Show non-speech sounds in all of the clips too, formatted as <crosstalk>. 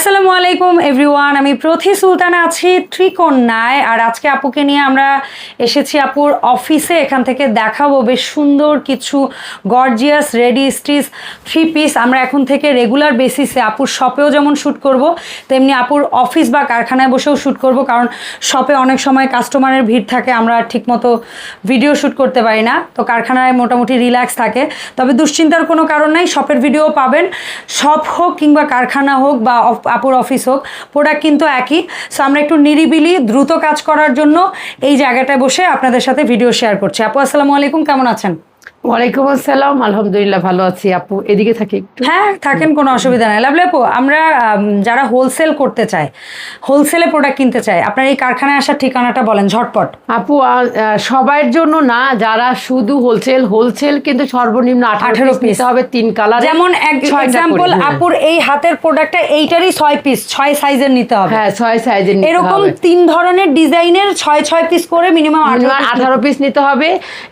আসসালামু আলাইকুম এভরিওয়ান আমি প্রথি সুলতানা আছি ত্রিকন্যায় আর আজকে আপুকে নিয়ে আমরা এসেছি আপুর অফিসে। এখান থেকে দেখাবো বেশ সুন্দর কিছু gorgeous ready stitch three piece আমরা এখন থেকে রেগুলার বেসিসে আপুর শপেও যেমন শ্যুট করব, তেমনি আপুর অফিস বা কারখানায় বসেও শ্যুট করব। কারণ শপে অনেক সময় কাস্টমারের ভিড় থাকে, আমরা ঠিকমতো ভিডিও শ্যুট করতে পারি না। তো কারখানায় মোটামুটি রিল্যাক্স থাকে। তবে দুশ্চিন্তার কোনো কারণ নাই শপের ভিডিও পাবেন। শপ হোক কিংবা কারখানা হোক বা আপুর অফিস হোক প্রোডাক্ট কিন্তু একই। সো আমরা একটু নিরিবিলি, দ্রুত কাজ করার জন্য এই জায়গাটায় বসে আপনাদের সাথে ভিডিও শেয়ার করছি। আপু, আসসালামু আলাইকুম, কেমন আছেন? ওয়ালাইকুম আসসালাম আলহামদুলিল্লাহ ভালো আছি। আপু এদিকে থাকি একটু? হ্যাঁ থাকেন কোনো অসুবিধা নাই। লাভলে আপু আমরা আম, যারা হোলসেল করতে চায় হোলসেলে প্রোডাক্ট কিনতে চায় আপনার এই কারখানায় আসার ঠিকানাটা বলেন ঝটপট। আপু সবার জন্য না যারা শুধু হোলসেল হোলসেল কিন্তু সর্বনিম্ন 18 আঠারো পিস হবে তিন কালার যেমন এক্সাম্পল আপুর এই হাতের প্রোডাক্টটা এইটারই ছয় পিস ছয় সাইজের নিতে হবে। হ্যাঁ ছয় সাইজের এরকম তিন ধরনের ডিজাইনের ছয় ছয় পিস করে মিনিমাম আঠারো পিস নিতে হবে।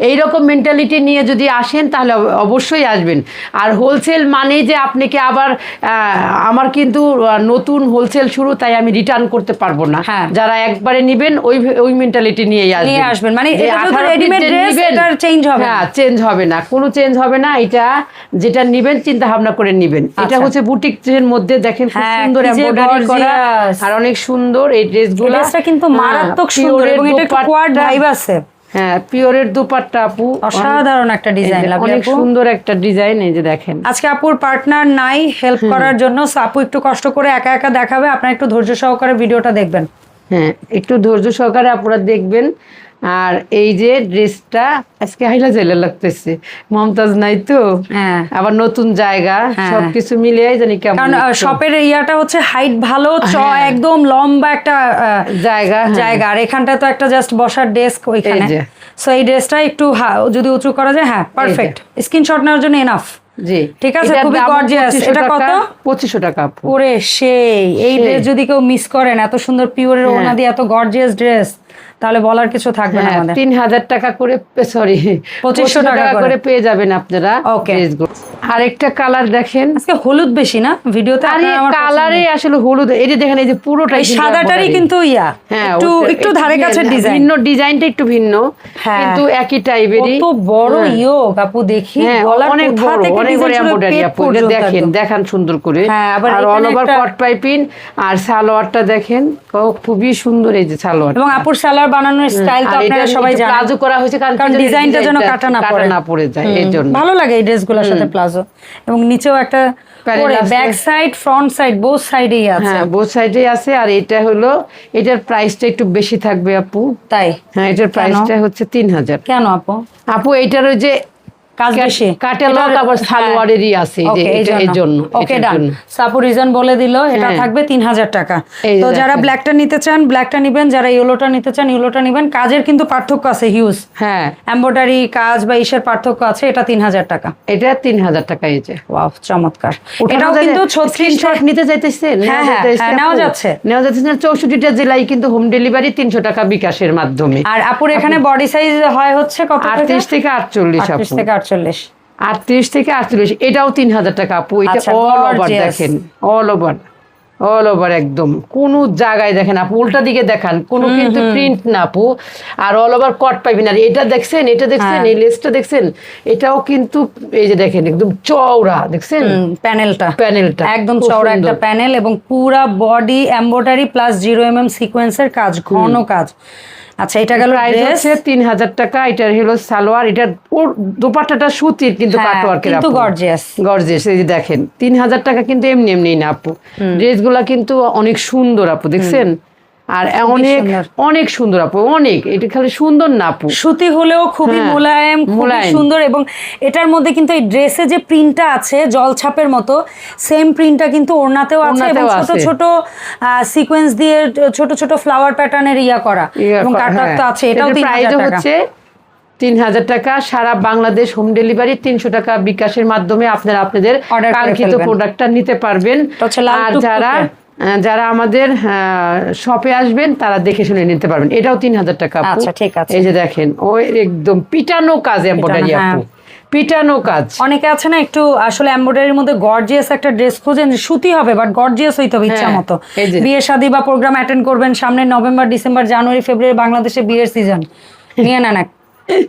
এইরকম মেন্টালিটি নিয়ে যদি আসেন তাহলে অবশ্যই আসবেন। আর হোলসেল মানে যে আপনাকে আবার আমার কিন্তু নতুন হোলসেল শুরু তাই আমি রিটার্ন করতে পারব না। হ্যাঁ। যারা একবারে নিবেন ওই ওই মেন্টালিটি নিয়েই আসবেন। নিয়ে আসবেন। মানে যে এটা যেহেতু 18 piece readymade যে dress, নিবেন, এটার change হবে হ্যাঁ চেঞ্জ হবে না। কোনো চেঞ্জ হবে না। এটা যেটা নিবেন চিন্তা ভাবনা করে নিবেন। এটা আচ্ছা। হচ্ছে বুটিক এর মধ্যে দেখেন খুব হ্যাঁ, সুন্দর এমব্রয়ডারি করা। আর অনেক সুন্দর এই ড্রেসগুলো ড্রেসটা কিন্তু মারাত্মক সুন্দর এবং এটা কোয়াড ভাইব আছে। হ্যাঁ পিওরের দুপাট্টা আপু। অসাধারণ একটা ডিজাইন অনেক সুন্দর একটা ডিজাইন এই যে দেখেন। আজকে আপুর পার্টনার নাই হেল্প করার জন্য আপু একটু কষ্ট করে একা একা দেখাবে আপনার একটু ধৈর্য সহকারে ভিডিওটা দেখবেন। হ্যাঁ একটু ধৈর্য সহকারে আপনারা দেখবেন। আর এই যে ড্রেসটা আজকে হাইলা জাইলা লাগতেছে মমতাজ নাই তো হ্যাঁ। আবার নতুন জায়গা হ্যাঁ। সবকিছু মিলিয়ে জানি কেমন কারণ শপের ইয়াটা হচ্ছে হাইট ভালো চ হ্যাঁ। একদম লম্বা একটা জায়গা। জায়গা আর এখানটা তো একটা জাস্ট বসার ডেস্ক ওইখানে সো এই ড্রেসটা একটু যদি উঁচু করা যায় হ্যাঁ পারফেক্ট স্ক্রিনশট নেওয়ার জন্য এনাফ জি ঠিক আছে, খুবই দাম gorgeous। 2500 এটা কত? টাকা, 2500 টাকা ওরে সেই এই ড্রেস যদি কেউ মিস করেন এত সুন্দর পিওরের। ওনা দিয়ে এত গর্জিয়াস ড্রেস তাহলে বলার কিছু থাকবে না হ্যাঁ আমাদের। তিন হাজার টাকা করে সরি 2500 টাকা করে। পেয়ে যাবেন আপনারা. ড্রেসগুলো আরেকটা কালার দেখেন। আজকে হলুদ বেশি না? ভিডিওতে কালারে আসলে হলুদ এই যে দেখেন এই যে পুরোটা সাদাটারই কিন্তু ইয়া। হ্যাঁ একটু একটু ধারে কাছে ডিজাইন ভিন্ন ডিজাইনটা একটু ভিন্ন হ্যাঁ। কিন্তু একই টাইপেরই কত বড়। ইয়োগ আপু দেখি। অনেক বড় অনেক বড় এমব্রয়ডারি আপু। দেখেন দেখান সুন্দর করে। হ্যাঁ, আবার আর অল ওভার কট পাইপিং আর সালোয়ারটা দেখেন খুবই সুন্দর এই যে সালোয়ার এবং আপুর সালার বানানোর স্টাইল তো আপনারা সবাই জানেন। প্লাজো করা হয়েছে কারণ? ডিজাইনটা যেন কাটা না পড়ে। না পড়ে যায় এর জন্য। ভালো লাগে এই ড্রেসগুলোর সাথে প্লাজো। এবং নিচেও একটা back side front side both সাইডেই আছে। হ্যাঁ বোথ সাইডেই আছে। আর এটা হলো এটার প্রাইসটা একটু বেশি থাকবে আপু। তাই? হ্যাঁ এটার প্রাইসটা হচ্ছে তিন হাজার। কেন আপু? আপু এটার ওই যে কাজ বেশি? আবার হ্যাঁ। সালোয়ারেরই আছে এই জন্য। ওকে ডান। জন্য। সাপু রিজন বলে দিল এটা হ্যাঁ। থাকবে তিন হাজার টাকা। তো যারা ব্ল্যাকটা নিতে চান ব্ল্যাকটা নিবেন যারা ইয়েলোটা নিতে চান ইয়েলোটা নিবেন। কাজের কিন্তু পার্থক্য আছে হিউজ হ্যাঁ। এম্ব্রয়ডারি কাজ বা ইসের পার্থক্য আছে এটা তিন হাজার টাকা। এটা তিন হাজার টাকা এই যে। ওয়াও চমৎকার। এটাও কিন্তু? ছত্রিশ নিতে চাইতেছে হ্যাঁ, নেওয়া যাচ্ছে। নেওয়া যাচ্ছে না চৌষট্টিটা জেলায় কিন্তু হোম ডেলিভারি তিনশো টাকা বিকাশের মাধ্যমে। আর আপুর এখানে বডি সাইজ হয় হচ্ছে কত থেকে আটত্রিশ থেকে? আটচল্লিশ আটত্রিশ আপু। থেকে আটচল্লিশ। আটত্রিশ থেকে আটচল্লিশ এটাও তিন হাজার টাকা আপু এটা আচ্ছা, অল ওভার দেখেন অল ওভার অল ওভার একদম। কোন জায়গায় দেখেন আপু উল্টা দিকে দেখান কোনো কিন্তু প্রিন্ট না আপু। আর অল ওভার কট পাইবেন আর এটা দেখছেন এটা দেখছেন হ্যাঁ। এই লেসটা দেখছেন এটাও কিন্তু এই যে দেখেন একদম চওড়া দেখছেন? প্যানেলটা। প্যানেলটা একদম চওড়া একটা প্যানেল এবং পুরা body embroidery plus zero M M সিকোয়েন্সের কাজ ঘন কাজ। আচ্ছা এটা গেল প্রাইস হচ্ছে তিন হাজার টাকা এটা হলো সালোয়ার এটা ওর দোপাট্টাটা সুতির কিন্তু হ্যাঁ, কাটওয়ার্কের কিন্তু গর্জিয়াস গর্জিয়াস এই যে দেখেন তিন হাজার টাকা কিন্তু এমনি এমনি না আপু। ড্রেসগুলো কিন্তু অনেক সুন্দর আপু দেখছেন? আর অনেক। অনেক সুন্দর আপু অনেক। এটা খালি সুন্দর না আপু। সুতি হলেও খুবই হ্যাঁ, মোলায়েম খুবই সুন্দর এবং এটার মধ্যে কিন্তু এই ড্রেসে যে প্রিন্টটা আছে জলছাপের মতো সেম প্রিন্টটা কিন্তু ওড়নাতেও আছে এবং ছোট ছোট সিকোয়েন্স দিয়ে ছোট ছোট ফ্লাওয়ার প্যাটার্নের ইয়া করা এবং কাটওয়ার্ক তো হ্যাঁ। আছে এটাও এটার তিন হাজার প্রাইসও টাকা। হচ্ছে তিন হাজার টাকা। সারা বাংলাদেশ হোম ডেলিভারি তিনশো টাকা বিকাশের মাধ্যমে আপনারা আপনাদের কাঙ্ক্ষিত প্রোডাক্টটা নিতে পারবেন। আর যারা যারা আমাদের শপে আসবেন তারা দেখে শুনে নিতে পারবেন এটাও তিন হাজার টাকা। আচ্ছা, ঠিক আছে। এই যে দেখেন ও একদম পিটানো কাজ এম্বয়ডারি। আপু পিটানো কাজ অনেকে আছে না একটু আসলে এমব্রয়ডারির মধ্যে গর্জিয়াস একটা ড্রেস খোঁজেন সুতি হবে বাট গর্জিয়াস হইতে হবে ইচ্ছা হ্যাঁ, মতো বিয়ে শাদী বা প্রোগ্রাম অ্যাটেন্ড করবেন সামনে নভেম্বর ডিসেম্বর জানুয়ারি ফেব্রুয়ারি বাংলাদেশে বিয়ের সিজন নিয়ে নেন এক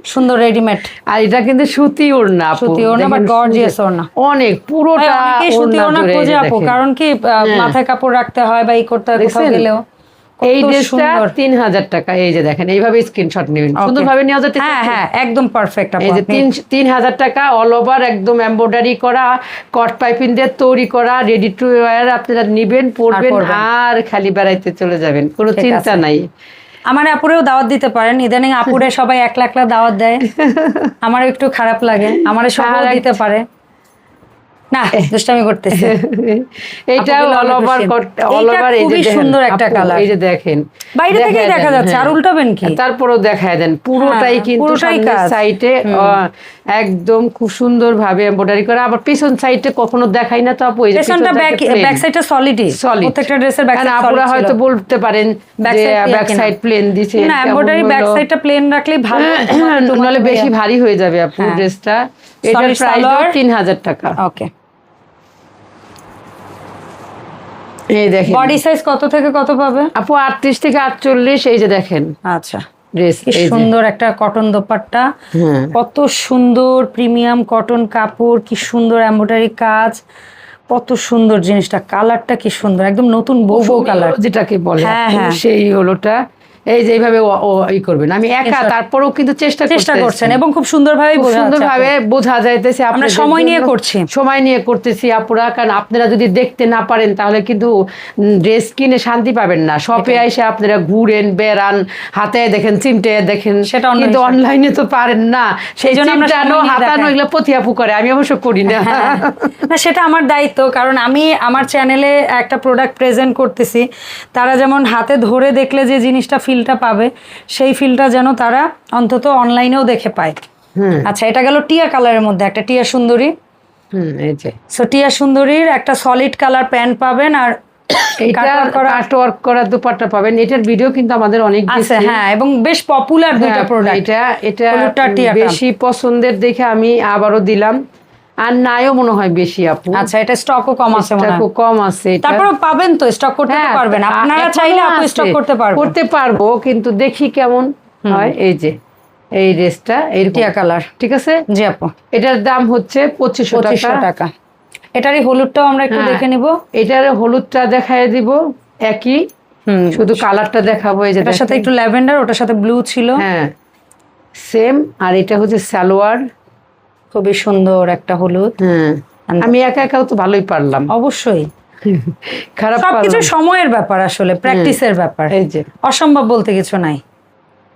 সুন্দর রেডিমেড আর এটা কিন্তু সুতি ওড়না সুতি ওড়না, gorgeous সুতি- ওড়না। অনেক পুরোটা সুতি ওড়না খোঁজে আপু কারণ কি মাথায় কাপড় রাখতে হয় বা এই করতে হয় কোথাও গেলেও। এই ড্রেসটা তিন হাজার টাকা এই যে দেখেন এইভাবে স্ক্রিনশট নেবেন. সুন্দরভাবে নেওয়া যাচ্ছে হ্যাঁ হ্যাঁ একদম পারফেক্ট এই যে তিন তিন হাজার টাকা অল ওভার একদম এমব্রয়ডারি করা কট পাইপিং দিয়ে তৈরি করা রেডি টু ওয়্যার আপনারা নিবেন পরবেন। আর খালি বেড়াইতে চলে যাবেন কোনো চিন্তা নাই। আমার আপুরেও দাওয়াত দিতে পারেন। ইদানিং আপুরে <laughs> সবাই এক লাখ লাখ দাওয়াত দেয়। আমার একটু খারাপ লাগে। আমার সবাই দিতে পারে। না দুষ্টামি করতেছে। আপুগুলো অল ওভার অল ওভার এই যে দেখেন, সুন্দর একটা colour। এই যে দেখেন। বাইরে দেখায় দেখা যাচ্ছে আর হ্যাঁ। উল্টাবেন কি? তারপরেও দেখায় দেন পুরোটাই হ্যাঁ, কিন্তু সাইডে একদম খুব সুন্দর ভাবে এমব্রয়ডারি করা। আবার পিছন সাইডে কখনো দেখাই না তো আপু এই পেছনটা ব্যাক ব্যাক সাইডটা সলিডই সলিড প্রত্যেকটা ড্রেসের ব্যাক সাইড আপুরা হয়তো বলতে পারেন যে ব্যাক সাইড প্লেন দিছে না এমব্রয়ডারি ব্যাক সাইডটা প্লেন রাখলেই ভালো নাহলে বেশি ভারী হয়ে যাবে আপু হ্যাঁ। ড্রেসটা এটার Solid প্রাইস সালোয়ার। তিন হাজার টাকা। ওকে এই দেখেন। বডি সাইজ কত থেকে কত পাবে? আপু আটত্রিশ থেকে আটচল্লিশ এই যে দেখেন। আচ্ছা। সুন্দর একটা কটন দোপাট্টা। হ্যাঁ। কত সুন্দর প্রিমিয়াম কটন কাপড় কি সুন্দর এম্ব্রয়ডারি কাজ কত সুন্দর জিনিসটা কালারটা কি সুন্দর একদম নতুন বউ বউ কালার যেটাকে বলে হ্যাঁ, হ্যাঁ। সেই হলোটা। এই যে এইভাবে ই করবেন। আমি একা তারপরেও কিন্তু চেষ্টা চেষ্টা করছেন এবং খুব সুন্দরভাবে সুন্দরভাবে বোঝা যাইতেছে আপনাদের সময় নিয়ে। করছি। সময় নিয়ে করতেছি আপুরা কারণ আপনারা যদি দেখতে না পারেন তাহলে কিন্তু ড্রেস কিনে শান্তি পাবেন না। শপে এসে আপনারা ঘুরেন বেড়ান হাতে দেখেন চিমটে দেখেন। সেটা কিন্তু অনলাইনে তো পারেন না। সেই জন্য আমরা চিমটানো হাতানো এগুলো পতি করে আমি অবশ্য করি না। <laughs> না সেটা আমার দায়িত্ব কারণ আমি আমার চ্যানেলে একটা প্রোডাক্ট প্রেজেন্ট করতেছি। তারা যেমন হাতে ধরে দেখলে যে জিনিসটা ফিলটা পাবে সেই ফিলটা যেন তারা অন্তত অনলাইনেও দেখে পায়। আচ্ছা এটা গেল টিয়া কালারের মধ্যে একটা টিয়া সুন্দরী। সো টিয়া সুন্দরীর একটা সলিড কালার প্যান্ট পাবেন আর <coughs> এইটা কাটওয়ার্ক করা ওয়ার্ক করা দুপাট্টা পাবেন। এটার ভিডিও কিন্তু আমাদের অনেক আছে হ্যাঁ এবং বেশ পপুলার দুইটা প্রোডাক্ট এটা এটা হলুদটা টিয়াটা। বেশি পছন্দের দেখে আমি আবারও দিলাম। আর নাইও মনে হয় বেশি আপু। আচ্ছা এটা স্টকও কম আছে মনে হয়। কম আছে। তারপরে পাবেন তো স্টক করতে হ্যাঁ, পারবেন। আপনারা চাইলে আপু স্টক করতে পারবেন। করতে পারব কিন্তু দেখি কেমন হয়। এই যে এই ড্রেসটা এইরকম টিয়া কালার। ঠিক আছে? জি আপু। এটার দাম হচ্ছে পঁচিশশো টাকা। এটারই হলুদটাও আমরা একটু হ্যাঁ। দেখে নিব। এটার হলুদটা দেখায় দিব একই। শুধু কালারটা দেখাবো এই যে এটার সাথে একটু ল্যাভেন্ডার ওটার সাথে ব্লু ছিল। হ্যাঁ সেম আর এটা হচ্ছে সালোয়ার। খুবই সুন্দর একটা হলুদ। হ্যাঁ আমি একা একাও তো ভালোই পারলাম। অবশ্যই। <laughs> খারাপ সবকিছু সময়ের ব্যাপার আসলে প্র্যাকটিসের ব্যাপার। এই যে। অসম্ভব বলতে কিছু নাই।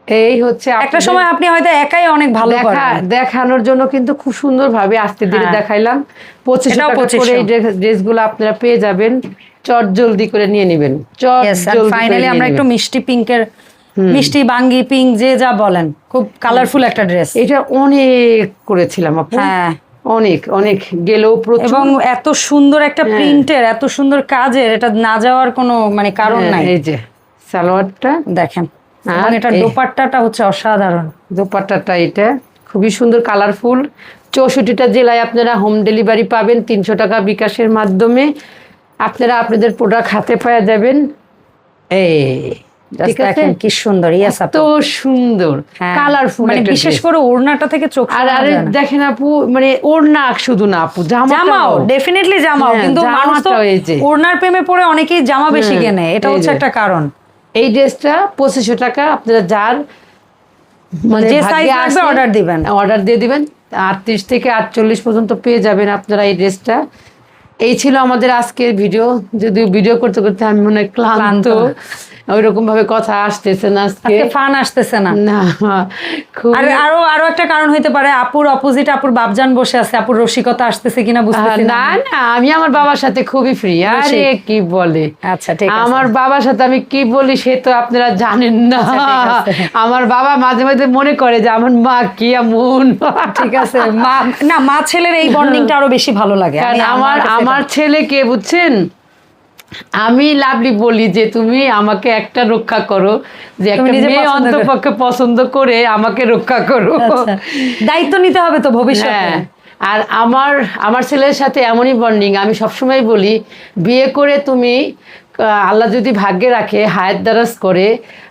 এই হচ্ছে একটা সময় আপনি হয়তো একাই অনেক ভালো দেখানোর জন্য কিন্তু খুব সুন্দর ভাবে আস্তে ধীরে হ্যাঁ। দেখাইলাম। টাকা করে এই ড্রেসগুলো আপনারা পেয়ে যাবেন। চট জলদি করে নিয়ে নেবেন। চট ফাইনালি আমরা একটু মিষ্টি পিঙ্কের মিষ্টি বাঙ্গি পিঙ্ক যে যা বলেন খুব কালারফুল একটা ড্রেস এটা অনেক করেছিলাম আপু। হ্যাঁ। অনেক অনেক। গেলেও এবং এত সুন্দর একটা হ্যাঁ। প্রিন্টের এত সুন্দর কাজের এটা না যাওয়ার কোনো মানে কারণ হ্যাঁ, নাই। এই যে সালোয়ারটা। দেখেন আর এটার এই- দোপাট্টাটা হচ্ছে অসাধারণ। দোপাট্টাটা এটা খুবই সুন্দর কালারফুল চৌষট্টিটা জেলায় আপনারা হোম ডেলিভারি পাবেন তিনশো টাকা বিকাশের মাধ্যমে। আপনারা আপনাদের প্রোডাক্ট হাতে পাওয়া যাবেন। এই ঠিক আছে? কি সুন্দর। ইয়েস এত সুন্দর। কালারফুল মানে বিশেষ করে ওড়নাটা থেকে চোখ আর সরানো আরে যায় না। দেখেন আপু মানে ওড়না শুধু না আপু জামাও ডেফিনেটলি জামাও। হ্যাঁ, কিন্তু মানুষ তো জামাটাও এই যে। ওড়নার প্রেমে পড়ে অনেকেই জামা বেশি কেনে। এটা হচ্ছে একটা কারণ। এই ড্রেসটা পঁচিশশো টাকা আপনারা যার মানে যে লাগবে আসে, দিবেন। অর্ডার দিয়ে দিবেন। আটত্রিশ থেকে আটচল্লিশ পর্যন্ত পেয়ে যাবেন আপনারা এই ড্রেসটা। এই ছিল আমাদের আজকের ভিডিও। যদিও ভিডিও করতে করতে আমি মনে হয় ক্লান্ত। ক্লান্ত। ওই রকম ভাবে কথা আসতেছে না আজকে। ফান আসতেছে না। না আর আরও আরও একটা কারণ হইতে পারে আপুর অপোজিট আপুর বাপজান বসে আছে আপুর রসিকতা আসতেছে কিনা বুঝতেছি না। না না আমি আমার বাবার সাথে খুবই ফ্রি আরে কি বলে? আচ্ছা ঠিক আছে। আমার বাবার সাথে আমি কি বলি সে তো আপনারা জানেন না। আচ্ছা। আমার বাবা মাঝে মাঝে মনে করে যে আমার মা কি এমন। ঠিক আছে মা না মা ছেলের এই বন্ডিংটা আরও বেশি ভালো লাগে। কারণ আমি আমার ছেলে কে বুঝছেন? আমি লাভলি বলি যে তুমি আমাকে একটা রক্ষা করো যে একটা মেয়ে অন্তপক্ষে পছন্দ করে আমাকে রক্ষা করো আচ্ছা। দায়িত্ব নিতে হবে তো ভবিষ্যতে হ্যাঁ আর আমার আমার ছেলের সাথে এমনই বন্ডিং আমি সবসময় বলি বিয়ে করে তুমি আল্লাহ যদি ভাগ্যে রাখে হায়াত দারাজ করে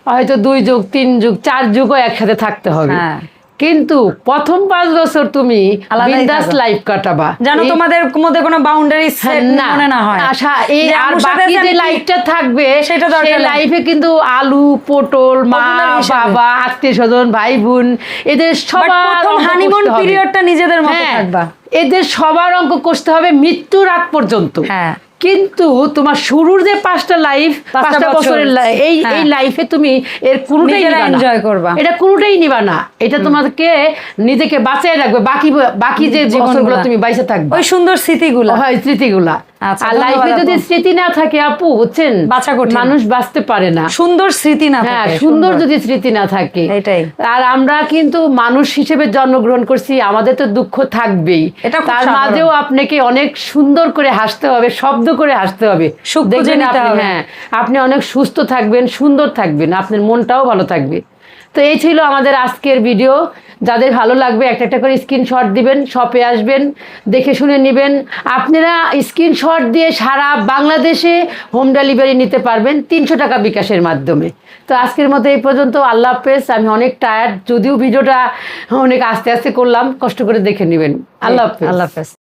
হয়তো দুই যুগ তিন যুগ চার যুগও একসাথে থাকতে হবে হ্যাঁ। কিন্তু প্রথম পাঁচ বছর তুমি বিন্দাস লাইফ কাটাবা। যেন তোমাদের মধ্যে কোনো বাউন্ডারি হ্যাঁ, সেট মনে না হয়। আশা এই আর বাকি যে লাইফটা থাকবে সেটা দরকার লাইফে কিন্তু আলু পটল মা বাবা আত্মীয় স্বজন ভাই বোন এদের সবার হানিমুন। পিরিয়ডটা নিজেদের মতো হ্যাঁ, থাকবা। এদের সবার অঙ্ক কষতে হবে মৃত্যুর আগ পর্যন্ত। হ্যাঁ। কিন্তু তোমার শুরুর যে পাঁচটা লাইফ পাঁচটা বছরের লাই- এই হ্যাঁ। এই লাইফে তুমি এর কোনোটাই enjoy করবা। এটা কোনোটাই নিবা না। এটা তোমাকে নিজেকে বাঁচায় রাখবে। বাকি বাকি যে জীবনগুলো। বছরগুলো তুমি বাইসে থাকবে। ওই সুন্দর স্মৃতিগুলো। হয় স্মৃতিগুলা। আর লাইফে যদি স্মৃতি না থাকে আপু বুঝছেন? বাঁচা কঠিন। মানুষ বাঁচতে পারে না। সুন্দর স্মৃতি না হ্যাঁ সুন্দর যদি স্মৃতি না থাকে। এটাই। আর আমরা কিন্তু মানুষ হিসেবে জন্মগ্রহণ করছি আমাদের তো দুঃখ থাকবেই। এটা তার। মাঝেও আপনাকে অনেক সুন্দর করে হাসতে হবে শব্দ করে হাসতে হবে। দেখবেন আপনি হবে। হ্যাঁ আপনি অনেক সুস্থ থাকবেন সুন্দর থাকবেন আপনার মনটাও ভালো থাকবে। তো এই ছিল আমাদের আজকের ভিডিও যাদের ভালো লাগবে, একটা একটা করে স্ক্রিনশট দিবেন শপে আসবেন, দেখে শুনে নেবেন। আপনারা স্ক্রিনশট দিয়ে সারা বাংলাদেশে হোম ডেলিভারি নিতে পারবেন তিনশো টাকা বিকাশের মাধ্যমে। তো আজকের মতো এই পর্যন্ত, আল্লাহ হাফেজ। আমি অনেক টায়ার্ড যদিও ভিডিওটা অনেক আস্তে আস্তে করলাম, কষ্ট করে দেখে নেবেন। আল্লাহ হাফেজ। আল্লাহ হাফেজ।